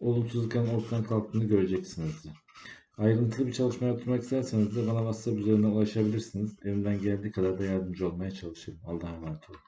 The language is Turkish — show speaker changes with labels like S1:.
S1: olumsuzlukların ortadan kalktığını göreceksinizdir. Ayrıntılı bir çalışma yaptırmak isterseniz de bana WhatsApp üzerinden ulaşabilirsiniz. Elimden geldiği kadar da yardımcı olmaya çalışırım. Allah'a emanet olun.